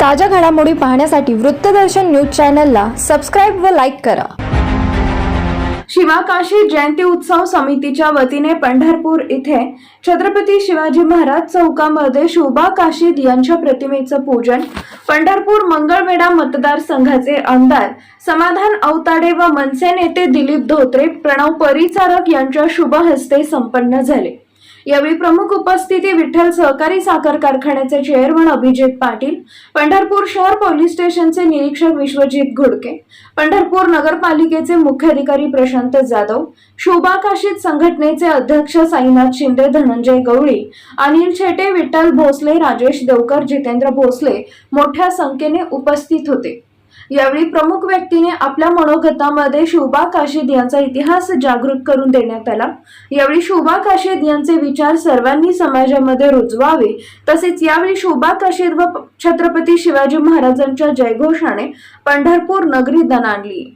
ताज्या घडामोडी पाहण्यासाठी वृत्तदर्शन न्यूज चॅनलला सबस्क्राईब व लाईक करा. शिवाकाशी जयंती उत्सव समितीच्या वतीने पंढरपूर इथे छत्रपती शिवाजी महाराज चौकामध्ये शोभा काशीद यांच्या प्रतिमेचं पूजन पंढरपूर मंगळवेढा मतदारसंघाचे आमदार समाधान अवताडे व मनसे नेते दिलीप धोत्रे प्रणव परिचारक यांच्या शुभ हस्ते संपन्न झाले. यावेळी प्रमुख उपस्थिती विठ्ठल सहकारी साखर कारखान्याचे चेअरमन अभिजित पाटील पंढरपूर शहर पोलीस स्टेशनचे निरीक्षक विश्वजित घोडके पंढरपूर नगरपालिकेचे मुख्याधिकारी प्रशांत जाधव शोभा काशीद संघटनेचे अध्यक्ष साईनाथ शिंदे धनंजय गवळी अनिल छेटे विठ्ठल भोसले राजेश देवकर जितेंद्र भोसले मोठ्या संख्येने उपस्थित होते. यावेळी प्रमुख व्यक्तीने आपल्या मनोगतामध्ये शोभा काशीद यांचा इतिहास जागृत करून देण्यात आला. यावेळी शोभा काशीद यांचे विचार सर्वांनी समाजामध्ये रुजवावे. तसेच यावेळी शोभा काशीद व छत्रपती शिवाजी महाराजांच्या जयघोषाने पंढरपूर नगरी दणाणली.